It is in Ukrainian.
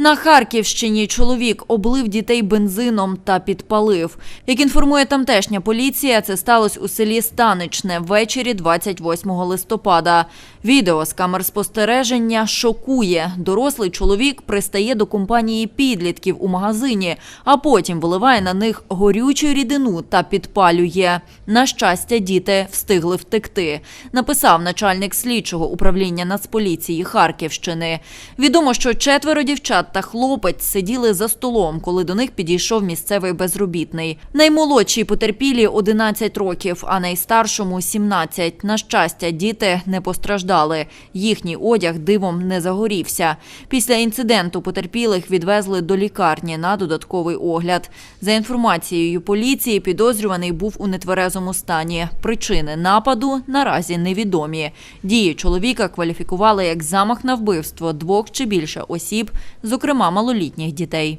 На Харківщині чоловік облив дітей бензином та підпалив. Як інформує тамтешня поліція, це сталося у селі Станичне ввечері 28 листопада. Відео з камер спостереження шокує. Дорослий чоловік пристає до компанії підлітків у магазині, а потім виливає на них горючу рідину та підпалює. На щастя, діти встигли втекти. Написав начальник слідчого управління Нацполіції Харківщини. Відомо, що четверо дівчат та хлопець сиділи за столом, коли до них підійшов місцевий безробітний. Наймолодшій потерпілі 11 років, а найстаршому 17. На щастя, діти не постраждали. Їхній одяг дивом не загорівся. Після інциденту потерпілих відвезли до лікарні на додатковий огляд. За інформацією поліції, підозрюваний був у нетверезому стані. Причини нападу наразі невідомі. Дії чоловіка кваліфікували як замах на вбивство двох чи більше осіб, зокрема малолітніх дітей.